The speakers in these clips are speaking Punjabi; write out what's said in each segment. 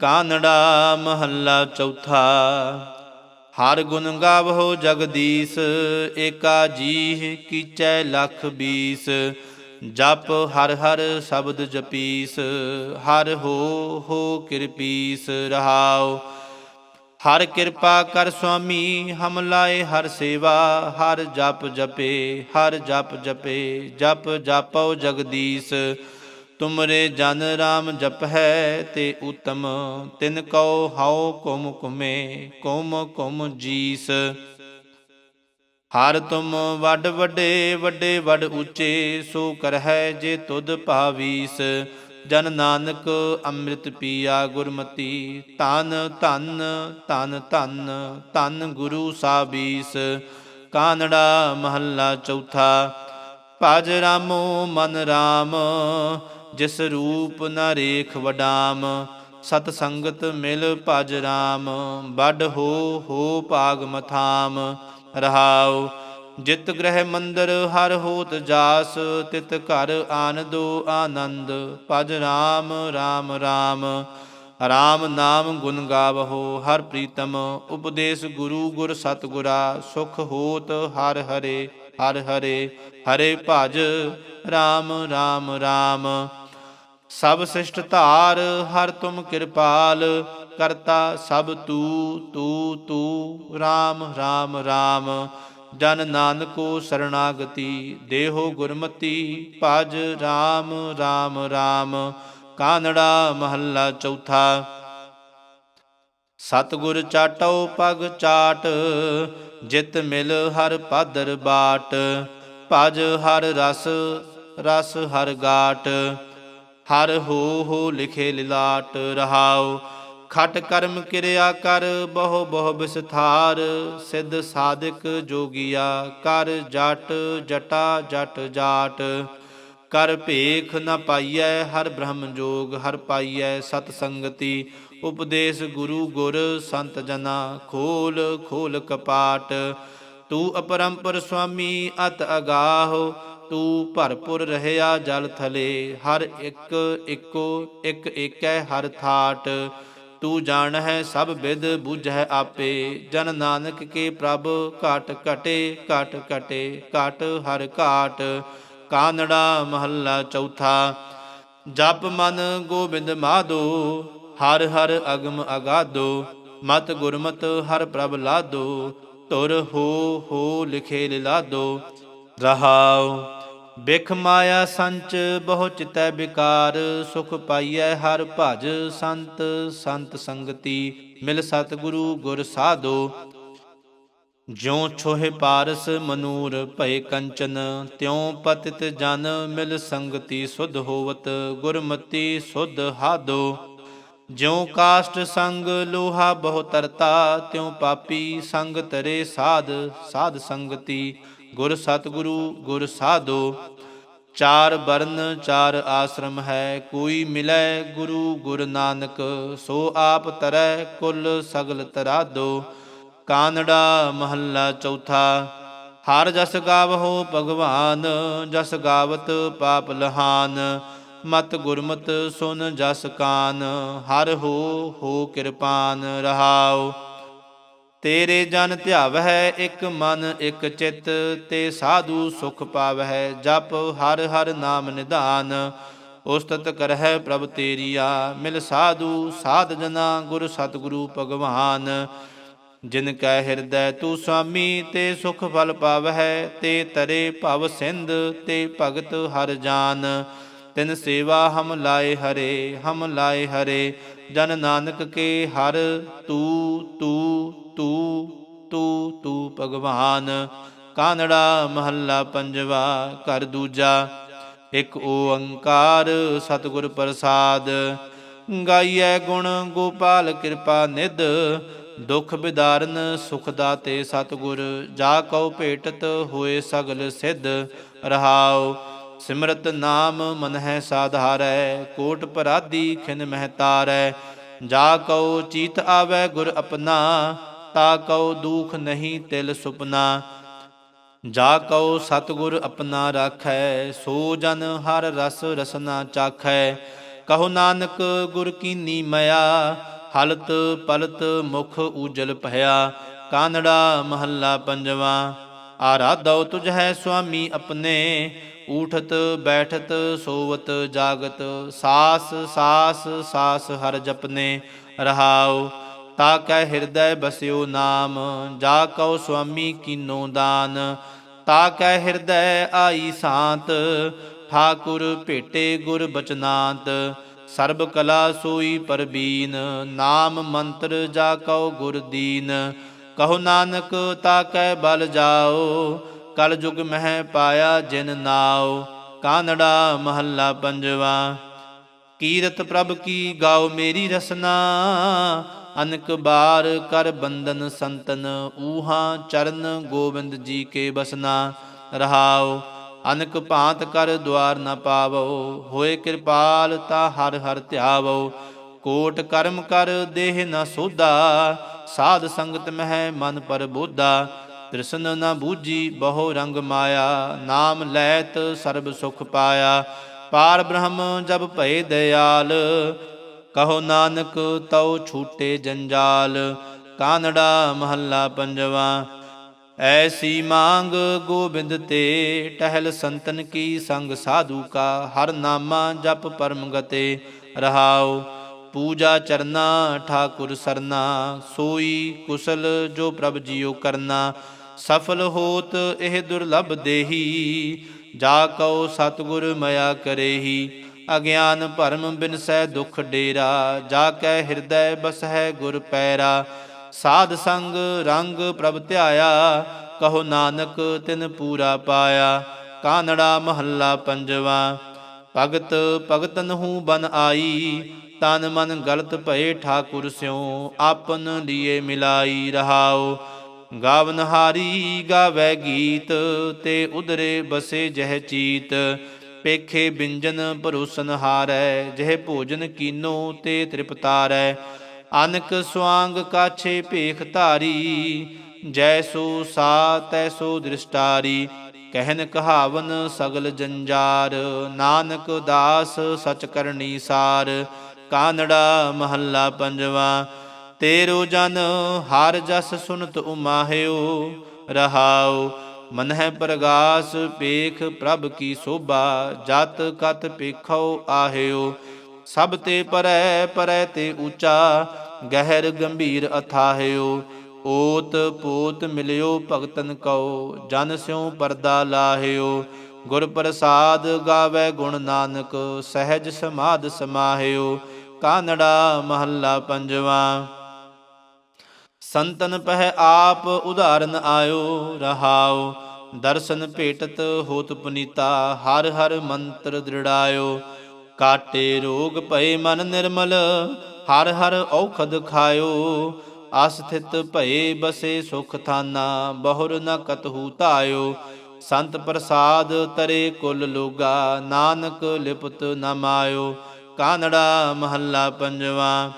ਕਾਨੜਾ ਮਹੱਲਾ ਚੌਥਾ। ਹਰ ਗੁਣ ਗਾਵੋ ਜਗਦੀਸ਼, ਏਕਾ ਜੀਹ ਕੀਚੈ ਲਖ ਬੀਸ। ਜਪ ਹਰ ਹਰ ਸ਼ਬਦ ਜਪੀਸ, ਹਰ ਹੋ ਹੋ ਕਿਰਪੀਸ ਰਹਾਉ। ਹਰ ਕਿਰਪਾ ਕਰ ਸੁਆਮੀ, ਹਮ ਲਾਏ ਹਰ ਸੇਵਾ, ਹਰ ਜਪ ਜਪੇ, ਹਰ ਜਪ ਜਪੇ, ਜਪ ਜਾਪਉ ਜਗਦੀਸ਼। ਤੁਮਰੇ ਜਨ ਰਾਮ ਜਪ ਹੈ ਤੇ ਉਤਮ, ਤਿਨ ਕਉ ਹਉ ਕੁਮ ਕੁਮੇ, ਕੁਮ ਕੁਮ ਜੀਸ। ਹਰ ਤੁਮ ਵੱਡ ਵੱਡੇ ਵੱਡੇ ਵੱਡ ਉੱਚੇ, ਸੋ ਕਰਹਿ ਜੇ ਤੁਧ ਭਾਵੀਸ। ਜਨ ਨਾਨਕ ਅੰਮ੍ਰਿਤ ਪੀਆ ਗੁਰਮਤੀ ਤਨ ਧਨ ਧਨ ਧਨ ਧਨ ਗੁਰੂ ਸਾਬੀਸ। ਕਾਨੜਾ ਮਹੱਲਾ ਚੌਥਾ, ਭਜ ਰਾਮੋ ਮਨ ਰਾਮ ਜਿਸ ਰੂਪ ਨ ਰੇਖ ਵਡਾਮ, ਸਤ ਸੰਗਤ ਮਿਲ ਭਜ ਰਾਮ। ਵੱਡ ਹੋ ਹੋ ਭਾਗ ਮਥਾਮ, ਰਹਾਉ। ਜਿਤ ਗ੍ਰਹਿ ਮੰਦਰ ਹਰ ਹੋਤ ਜਾਸ, ਤਿਤ ਘਰ ਆਨੰਦੋ ਆਨੰਦ। ਭਜ ਰਾਮ ਰਾਮ ਰਾਮ। ਰਾਮ ਨਾਮ ਗੁਣ ਗਾਵਹੋ, ਹਰ ਪ੍ਰੀਤਮ। ਉਪਦੇਸ਼ ਗੁਰੂ ਗੁਰ ਸਤਗੁਰਾ, ਸੁਖ ਹੋਤ ਹਰ ਹਰੇ ਹਰ ਹਰੇ। ਹਰੇ ਭਜ, ਰਾਮ ਰਾਮ ਰਾਮ। ਸਭ ਸਿਸ਼ਟ ਧਾਰ, ਹਰ ਤੁਮ ਕਿਰਪਾਲ, ਕਰਤਾ ਸਭ ਤੂ ਤੂ ਤੂ, ਰਾਮ ਰਾਮ ਰਾਮ। ਜਨ ਨਾਨਕੋ ਸਰਣਾਗਤੀ, ਦੇਹੋ ਗੁਰਮਤੀ, ਭਜ ਰਾਮ ਰਾਮ ਰਾਮ। ਕਾਨੜਾ ਮਹੱਲਾ ਚੌਥਾ। ਸਤਗੁਰ ਚਾਟੋ ਪਗ ਚਾਟ, ਜਿਤ ਮਿਲ ਹਰ ਪਾਦਰ ਬਾਟ। ਭਜ ਹਰ ਰਸ ਰਸ ਹਰ ਗਾਟ। ਹਰ ਹੋ ਹੋ ਲਿਖੇ ਲਿਲਾਟ ਰਹਾਉ। ਖਟ ਕਰਮ ਕਿਰਿਆ ਕਰ, ਬਹੁ ਬਹੁ ਵਿਸਥਾਰ। ਸਿੱਧ ਸਾਧਕ ਜੋਗੀਆ ਕਰ, ਜਟ ਜਟਾ ਜਟ ਜਾਟ। ਕਰ ਭੇਖ ਨ ਪਾਈਐ, ਹਰ ਬ੍ਰਹਮ ਜੋਗ ਹਰ ਪਾਈਐ, ਸਤ ਸੰਗਤੀ। ਉਪਦੇਸ਼ ਗੁਰੂ ਗੁਰ, ਸੰਤ ਜਨਾ ਖੋਲ ਖੋਲ ਕਪਾਟ। ਤੂੰ ਅਪਰੰਪਰ ਸੁਆਮੀ, ਅਤ ਅਗਾਹ। ਤੂੰ ਭਰਪੁਰ ਰਹਿਆ ਜਲ ਥਲੇ, ਹਰ ਇੱਕ ਇੱਕੋ, ਇੱਕ ਏਕੈ, ਹਰ ਥਾਟ। ਤੂੰ ਜਾਣ ਹੈ ਸਭ ਵਿਦ ਬੁਝੈ ਆਪੇ, ਜਨ ਨਾਨਕ ਕੇ ਪ੍ਰਭ ਘਟ ਘਟੇ ਘਟ ਘਟੇ, ਘਟ ਹਰ ਘਾਟ। ਕਾਨੜਾ ਮਹੱਲਾ ਚੌਥਾ, ਜਪ ਮਨ ਗੋਬਿੰਦ ਮਾਧੋ ਹਰ ਹਰ ਅਗਮ ਅਗਾਧੋ ਮਤ ਗੁਰਮਤ ਹਰ ਪ੍ਰਭ ਲਾਦੋ, ਤੁਰ ਹੋ ਹੋ ਲਿਖੇ ਲਿਲਾਦੋ, ਰਹਾਉ। ਬਿਖ ਮਾਇਆ ਸੰਚ ਬਹੁ ਚਿਤੈ ਵਿਕਾਰ ਸੁਖ ਪਾਈਐ ਹਰ ਭਜ ਸੰਤ ਸੰਤ ਸੰਗਤੀ ਮਿਲ ਸਤਿਗੁਰੂ ਗੁਰ ਸਾਧੋ। ਜਿਉ ਛੋਹਿ ਪਾਰਸ ਮਨੂਰ ਭਏ ਕੰਚਨ, ਤਿਉ ਪਤਿਤ ਜਨ ਮਿਲ ਸੰਗਤੀ ਸੁਧ ਹੋਵਤ, ਗੁਰਮਤੀ ਸੁਧ ਹਾਦੋ। ਜਿਉ ਕਾਸ਼ਟ ਸੰਗ ਲੋਹਾ ਬਹੁ ਤਰਤਾ, ਤਿਉ ਪਾਪੀ ਸੰਗ ਤਰੇ ਸਾਧ ਸਾਧ ਸੰਗਤੀ ਗੁਰ ਸਤਿਗੁਰੂ, ਗੁਰ ਸਾਧੋ, ਚਾਰ ਬਰਨ ਚਾਰ ਆਸ਼ਰਮ ਹੈ, ਕੋਈ ਮਿਲੈ ਗੁਰੂ ਗੁਰ ਨਾਨਕ, ਸੋ ਆਪ ਤਰੈ ਕੁਲ ਸਗਲ ਤਰਾਦੋ। ਕਾਨੜਾ ਮਹੱਲਾ ਚੌਥਾ, ਹਰ ਜਸ ਗਾਵਹੋ ਭਗਵਾਨ, ਜਸ ਗਾਵਤ ਪਾਪ ਲਹਾਨ, ਮਤ ਗੁਰਮਤ ਸੁਨ ਜਸ ਕਾਨ, ਹਰ ਹੋ ਹੋ ਕਿਰਪਾਨ ਰਹਾਓ ਤੇਰੇ ਜਨ ਧਿਆਵਹਿ ਇੱਕ ਮਨ, ਇੱਕ ਚਿਤ, ਤੇ ਸਾਧੂ ਸੁਖ ਪਾਵਹਿ, ਜਪ ਹਰ ਹਰ ਨਾਮ ਨਿਧਾਨ। ਉਸਤਤ ਕਰਹਿ ਪ੍ਰਭ ਤੇਰੀਆ, ਮਿਲ ਸਾਧੂ ਸਾਧ ਜਨਾ, ਗੁਰ ਸਤਿਗੁਰੂ ਭਗਵਾਨ। ਜਿਨ ਕੈ ਹਿਰਦੈ ਤੂੰ ਸੁਆਮੀ ਤੇ ਸੁਖ ਫਲ ਪਾਵਹਿ, ਤੇ ਤਰੇ ਭਵ ਸਿੰਧ, ਤੇ ਭਗਤ ਹਰ ਜਾਨ। ਤਿਨ ਸੇਵਾ ਹਮ ਲਾਏ ਹਰੇ, ਹਮ ਲਾਏ ਹਰੇ ਜਨ ਨਾਨਕ ਕੇ ਹਰ ਤੂ ਤੂ ਤੂ ਤੂ ਤੂ ਭਗਵਾਨ। ਕਾਨੜਾ ਮਹੱਲਾ ਪੰਜਵਾ ਕਰ ਦੂਜਾ, ਇੱਕ ਓੰਕਾਰ ਸਤਿਗੁਰ ਪ੍ਰਸਾਦ। ਗਾਈਐ ਗੁਣ ਗੋਪਾਲ ਕਿਰਪਾ ਨਿਧ, ਦੁਖ ਬਿਦਾਰਨ ਸੁਖ ਦਾਤੇ ਸਤਿਗੁਰ। ਜਾ ਕਉ ਭੇਟਤ ਹੋਏ ਸਗਲ ਸਿੱਧ, ਰਹਾਉ ਸਿਮਰਤ ਨਾਮ ਮਨ ਹੈ ਸਾਧਾਰੈ, ਕੋਟ ਪਰਾਦੀ ਖਿਨ ਮਹਤਾਰੈ ਜਾ ਕਉ ਚੀਤ ਆਵੈ ਗੁਰ ਆਪਣਾ, ਤਾ ਕਉ ਦੁਖ ਨਹੀਂ ਤਿਲ ਸੁਪਨਾ। ਜਾ ਕਉ ਸਤਿਗੁਰ ਆਪਣਾ ਰਾਖੈ, ਸੋ ਜਨ ਹਰ ਰਸ ਰਸਨਾ ਚਾਖੈ। ਕਹੋ ਨਾਨਕ ਗੁਰ ਕੀਨੀ ਮਇਆ, ਹਲਤ ਪਲਤ ਮੁਖ ਉਜਲ ਭਇਆ। ਕਾਨੜਾ ਮਹੱਲਾ ਪੰਜਵਾ, ਆਰਾਧਉ ਤੁਝ ਹੈ ਸੁਆਮੀ ਆਪਣੇ ਊਠਤ, ਬੈਠਤ, ਸੋਵਤ, ਜਾਗਤ, ਸਾਸ ਸਾਸ ਸਾਸ ਹਰ ਜਪਨੇ ਰਹਾਉ। ਤਾ ਕੈ ਹਿਰਦੈ ਬਸਿਓ ਨਾਮ, ਜਾ ਕਉ ਸੁਆਮੀ ਕੀਨੋ ਦਾਨ। ਤਾ ਕੈ ਹਿਰਦੈ ਆਈ ਸਾਂਤ, ਠਾਕੁਰ ਭੇਟੇ ਗੁਰ ਬਚਨਾਤ। ਸਰਬ ਕਲਾ ਸੋਈ ਪਰਬੀਨ, ਨਾਮ ਮੰਤਰ ਜਾ ਕਉ ਗੁਰ ਦੀਨ। ਕਹੋ ਨਾਨਕ ਤਾ ਕੈ ਬਲ ਜਾਓ ਕਲ ਜੁਗ ਮਹਿ ਪਾਇਆ ਜਿਨ ਨਾਉ, ਕਾਨੜਾ ਮਹੱਲਾ ਪੰਜਵਾ। ਕੀਰਤ ਪ੍ਰਭ ਕੀ ਗਾਓ ਮੇਰੀ ਰਸਨਾ, ਅਨਕ ਬਾਰ ਕਰ ਬੰਦਨ ਸੰਤਨ, ਊਹਾ ਚਰਨ ਗੋਬਿੰਦ ਜੀ ਕੇ ਬਸਨਾ। ਰਹਾਓ ਅਨਕ ਭਾਂਤ ਕਰ ਦੁਆਰ ਨਾ ਪਾਵੋ, ਹੋਏ ਕਿਰਪਾਲ ਤਾ ਹਰ ਹਰ ਧਿਆਵੋ। ਕੋਟ ਕਰਮ ਕਰ ਦੇਹ ਨਾ ਸੋਧਾ, ਸਾਧ ਸੰਗਤ ਮਹਿ ਮਨ ਪਰ ਬੋਧਾ ਤ੍ਰਿਸ਼ਨ ਨਾ ਬੂਝੀ ਬਹੁ ਰੰਗ ਮਾਇਆ, ਨਾਮ ਲੈਤ ਸਰਬ ਸੁਖ ਪਾਇਆ। ਪਾਰ ਬ੍ਰਹਮ ਜਬ ਭਏ ਦਿਆਲ, ਕਹੋ ਨਾਨਕ ਤਉ ਛੂਟੇ ਜੰਜਾਲ। ਕਾਨੜਾ ਮਹੱਲਾ ਪੰਜਵਾ ਐਸੀ ਮੰਗ ਗੋਬਿੰਦ ਤੇ, ਟਹਿਲ ਸੰਤਨ ਕੀ ਸੰਗ ਸਾਧੂ ਕਾ। ਹਰ ਨਾਮਾ ਜਪ ਪਰਮ ਗਤੇ ਰਹਾਉ। ਪੂਜਾ ਚਰਨਾ, ਠਾਕੁਰ ਸਰਨਾ, ਸੋਈ ਕੁਸਲ ਜੋ ਪ੍ਰਭ ਜੀਉ ਕਰਨਾ। ਸਫਲ ਹੋਤ ਇਹ ਦੁਰਲਭ ਦੇਹੀ, ਜਾ ਕਉ ਸਤਿਗੁਰ ਮਇਆ ਕਰੇਹੀ। ਅਗਿਆਨ ਭਰਮ ਬਿਨਸੈ ਦੁਖ ਡੇਰਾ, ਜਾ ਕੈ ਹਿਰਦੈ ਬਸਹਿ ਗੁਰ ਪੈਰਾ। ਸਾਧ ਸੰਗ ਰੰਗ ਪ੍ਰਭ ਧਿਆਇਆ, ਕਹੋ ਨਾਨਕ ਤਿਨ ਪੂਰਾ ਪਾਇਆ। ਕਾਨੜਾ ਮਹੱਲਾ ਪੰਜਵਾ, ਭਗਤ ਭਗਤਨ ਹੂੰ ਬਨ ਆਈ। ਤਨ ਮਨ ਗਲਤ ਭਏ ਠਾਕੁਰ ਸਿਉ, ਆਪਨ ਲੀਏ ਮਿਲਾਈ ਰਹਾਓ ਗਾਵਨ ਹਾਰੀ ਗਾਵੇ ਗੀਤ, ਤੇ ਉਦਰੇ ਬਸੇ ਜਹ ਚੀਤ। ਪੇਖੇ ਬਿੰਜਨ ਭਰੋਸਨ ਹਾਰੈ ਜਹ ਭੋਜਨ ਕੀਨੋ ਤੇ ਤ੍ਰਿਪਤਾਰੈ। ਅਨਕ ਸਵਾੰਗ ਕਾਛੇ ਭੇਖ ਧਾਰੀ ਜੈਸੋ ਸਾ ਤੈਸੋ ਦ੍ਰਿਸ਼ਟਾਰੀ। ਕਹਿਨ ਕਹਾਵਨ ਸਗਲ ਜੰਜਾਰ, ਨਾਨਕ ਦਾਸ ਸਚ ਕਰਨੀ ਸਾਰ। ਕਾਨੜਾ ਮਹੱਲਾ ਪੰਜਵਾ। ਤੇਰੋ ਜਨ, ਹਰ ਜਸ ਸੁਨਤ ਉਮਾਹਿਓ, ਰਹਾਉ ਮਨ ਹੈ ਪ੍ਰਗਾਸ, ਪੇਖ ਪ੍ਰਭ ਕੀ ਸੋਭਾ, ਜਤ ਕਤ ਪੇਖੋ ਆਹਿਓ। ਸਭ ਤੇ ਪਰੈ ਪਰੈ ਤੇ ਉੱਚਾ, ਗਹਿਰ ਗੰਭੀਰ ਅਥਾਹਿਓ। ਓਤ ਪੋਤ ਮਿਲਿਓ ਭਗਤਨ ਕਉ, ਜਨ ਸਿਉ ਪਰਦਾ ਲਾਹਿਓ। ਗੁਰ ਪ੍ਰਸਾਦ ਗਾਵੇ ਗੁਣ ਨਾਨਕ, ਸਹਿਜ ਸਮਾਦ ਸਮਾਹਿਓ। ਕਾਨੜਾ ਮਹੱਲਾ ਪੰਜਵਾ। ਸੰਤਨ ਪਹਿ ਆਪ ਉਦਾਹਰਨ ਆਇਓ, ਰਹਾਓ। ਦਰਸ਼ਨ ਭੇਟਤ ਹੋਤ ਪੁਨੀਤਾ, ਹਰ ਹਰ ਮੰਤਰ ਦ੍ਰਿੜਾਇਓ। ਕਾਟੇ ਰੋਗ ਭਏ ਮਨ ਨਿਰਮਲ, ਹਰ ਹਰ ਔਖਦ ਖਾਇਓ। ਅਸਥਿਤ ਭਏ ਬਸੇ ਸੁਖ ਥਾਨਾ, ਬਹੁਰ ਨ ਕਤਹੂ ਧਾਇਓ। ਸੰਤ ਪ੍ਰਸਾਦ ਤਰੇ ਕੁਲ ਲੋਗਾ, ਨਾਨਕ ਲਿਪਤ ਨ ਮਾਇਓ। ਕਾਨੜਾ ਮਹੱਲਾ ਪੰਜਵਾ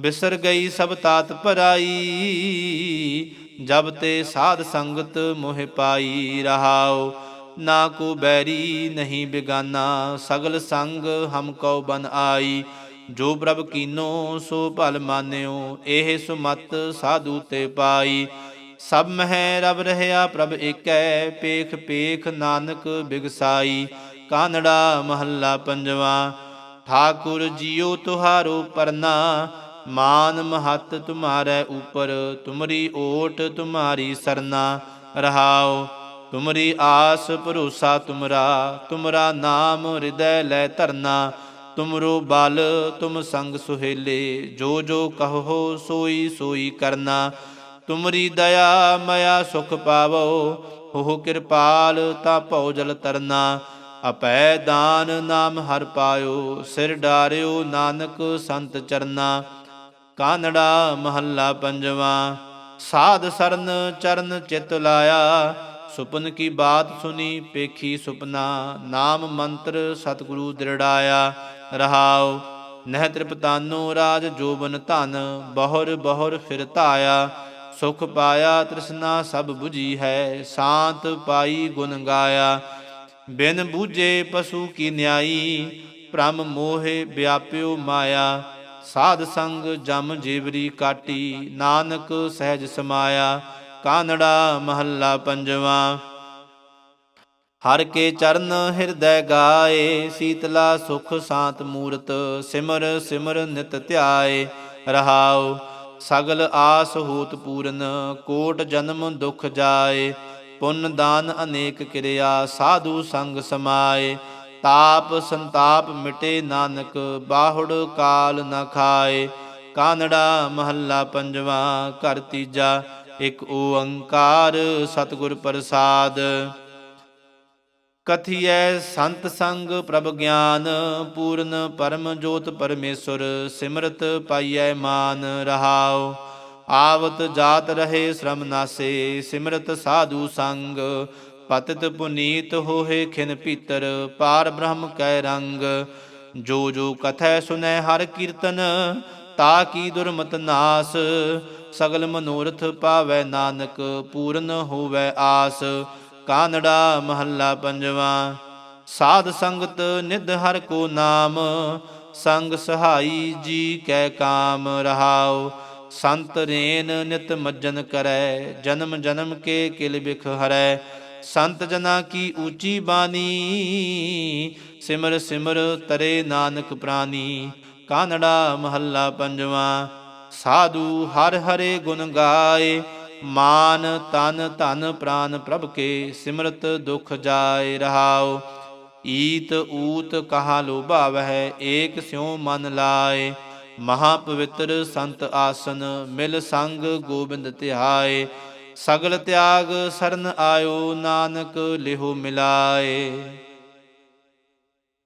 ਬਿਸਰ ਗਈ ਸਭ ਤਾਤ ਭਰਾਈ, ਜਬ ਤੇ ਸਾਧ ਸੰਗਤ ਮੋਹਿ ਪਾਈ ਰਹਾਓ ਨਾ ਕੋ ਬੈਰੀ ਨਹੀਂ ਬਿਗਾਨਾ, ਸਗਲ ਸੰਗ ਹਮ ਕਉ ਬਨ ਆਈ। ਜੋ ਪ੍ਰਭ ਕੀਨੋ, ਸੋ ਭਲ ਮਾਨਿਓ, ਇਹ ਸੁਮਤ ਸਾਧੂ ਤੇ ਪਾਈ। ਸਭ ਮਹਿ ਰਬ ਰਹਿਆ ਪ੍ਰਭ ਏਕੈ, ਪੇਖ ਪੇਖ ਨਾਨਕ ਬਿਗਸਾਈ। ਕਾਨੜਾ ਮਹੱਲਾ ਪੰਜਵਾ, ਠਾਕੁਰ ਜੀਓ ਤੁਹਾਰੋ ਪਰਨਾ ਮਾਨ ਮਹਤ ਤੁਮਾਰੇ ਉਪਰ, ਤੁਮਰੀ ਓਟ ਤੁਮਾਰੀ ਸਰਨਾ ਰਹਾਓ ਤੁਮਰੀ ਆਸ ਭਰੋਸਾ ਤੁਮਰਾ ਤੁਮਰਾ ਨਾਮ ਹਿਰਦੈ ਲੈ ਧਰਨਾ, ਤੁਮਰੋ ਬਲ, ਤੁਮ ਸੰਗ ਸੁਹੇਲੇ, ਜੋ ਜੋ ਕਹੋ ਸੋਈ ਸੋਈ ਕਰਨਾ, ਤੁਮਰੀ ਦਇਆ ਮਇਆ ਸੁਖ ਪਾਵੋ, ਹੋ ਕਿਰਪਾਲ ਤਾ ਭਉ ਜਲ ਤਰਨਾ ਅਪੈ ਦਾਨ ਨਾਮ ਹਰ ਪਾਇਓ, ਸਿਰ ਡਾਰਿਓ ਨਾਨਕ ਸੰਤ ਚਰਨਾ। ਕਾਨੜਾ ਮਹੱਲਾ ਪੰਜਵਾਂ। ਸਾਧ ਸਰਨ ਚਰਨ ਚਿਤ ਲਾਇਆ, ਸੁਪਨ ਕੀ ਬਾਤ ਸੁਨੀ ਪੇਖੀ ਸੁਪਨਾ, ਨਾਮ ਮੰਤਰ ਸਤਿਗੁਰੂ ਦ੍ਰਿੜਾਇਆ। ਰਹਾਉ, ਨਹਿ ਤ੍ਰਿਪਤਾਨੋ ਰਾਜ ਜੋਬਨ ਧਨ, ਬਹੁਰ ਬਹੁਰ ਫਿਰ ਧਾਇਆ। ਸੁਖ ਪਾਇਆ ਤ੍ਰਿਸ਼ਨਾ ਸਭ 부ਜੀ ਹੈ, ਸ਼ਾਂਤ ਪਾਈ ਗੁਣ ਗਾਇਆ। ਬਿਨ ਬੂਝੇ ਪਸ਼ੂ ਕੀ ਨਿਆਈ, ਭ੍ਰਮ ਮੋਹਿ ਵਿਆਪਿਓ ਮਾਇਆ। ਸਾਧ ਸੰਗ ਜਮ ਜੀਵਰੀ ਕਾਟੀ, ਨਾਨਕ ਸਹਿਜ ਸਮਾਇਆ, ਕਾਨੜਾ ਮਹੱਲਾ ਪੰਜਵਾ। ਹਰ ਕੇ ਚਰਨ ਹਿਰਦੈ ਗਾਏ, ਸੀਤਲਾ ਸੁਖ ਸ਼ਾਂਤ ਮੂਰਤ, ਸਿਮਰ ਸਿਮਰ ਨਿਤ ਧਿਆਏ, ਰਹਾਉ ਸਗਲ ਆਸ ਹੋਤ ਪੂਰਨ, ਕੋਟ ਜਨਮ ਦੁਖ ਜਾਏ, ਪੁੰਨ ਦਾਨ ਅਨੇਕ ਕਿਰਿਆ, ਸਾਧੂ ਸੰਗ ਸਮਾਏ। ਤਾਪ ਸੰਤਾਪ ਮਿਟੇ ਨਾਨਕ, ਬਾਹੁੜ ਕਾਲ ਨ ਖਾਏ। ਕਾਨੜਾ ਮਹੱਲਾ ਪੰਜਵਾ, ਘਰ ਤੀਜਾ, ਇੱਕ ਓੰਕਾਰ ਸਤਿਗੁਰ ਪ੍ਰਸਾਦ। ਕਥੀਐ ਸੰਤ ਸੰਗ ਪ੍ਰਭ ਗਿਆਨ, ਪੂਰਨ ਪਰਮ ਜੋਤ ਪਰਮੇਸ਼ਰ, ਸਿਮਰਤ ਪਾਈਐ ਮਾਨ ਰਹਾਉ। ਆਵਤ ਜਾਤ ਰਹੇ ਸ਼ਰਮ ਨਾਸੇ, ਸਿਮਰਤ ਸਾਧੂ ਸੰਗ ਪਤਿਤ ਪੁਨੀਤ ਹੋਏ ਖਿਨ ਭੀਤਰ, ਪਾਰ ਬ੍ਰਹਮ ਕੈ ਰੰਗ। ਜੋ ਜੋ ਕਥੈ ਸੁਨੈ ਹਰ ਕੀਰਤਨ, ਤਾ ਕੀ ਦੁਰਮਤ ਨਾਸ। ਸਗਲ ਮਨੋਰਥ ਪਾਵੈ ਨਾਨਕ, ਪੂਰਨ ਹੋਵੈ ਆਸ। ਕਾਨੜਾ ਮਹੱਲਾ ਪੰਜਵਾ, ਸਾਧ ਸੰਗਤ ਨਿਧ ਹਰ ਕੋ ਨਾਮ। ਸੰਗ ਸਹਾਈ ਜੀ ਕੈ ਕਾਮ ਰਹਾਉ। ਸੰਤ ਰੇਨ ਨਿਤ ਮੱਜਨ ਕਰੈ, ਜਨਮ ਜਨਮ ਕੇ ਕਿਲ ਬਿਖ ਹਰੈ। ਸੰਤ ਜਨਾ ਕੀ ਉੱਚੀ ਬਾਣੀ? ਸਿਮਰ ਸਿਮਰ ਤਰੇ ਨਾਨਕ ਪ੍ਰਾਨੀ, ਕਾਨੜਾ ਮਹੱਲਾ ਪੰਜਵਾ। ਸਾਧੂ ਹਰ ਹਰੇ ਗੁਣ ਗਾਏ, ਮਾਨ ਤਨ ਧਨ ਪ੍ਰਾਨ ਪ੍ਰਭ ਕੇ ਸਿਮਰਤ ਦੁਖ ਜਾਏ ਰਹਾਓ ਈਤ ਊਤ ਕਹਾ ਲੋਭਾਵਹਿ, ਏਕ ਸਿਉ ਮਨ ਲਾਏ। ਮਹਾ ਪਵਿੱਤਰ ਸੰਤ ਆਸਨ, ਮਿਲ ਸੰਗ ਗੋਬਿੰਦ ਧਿਆਏ। ਸਗਲ ਤਿਆਗ ਸਰਨ ਆਇਓ ਨਾਨਕ ਲਿਹੋ ਮਿਲਾਏ।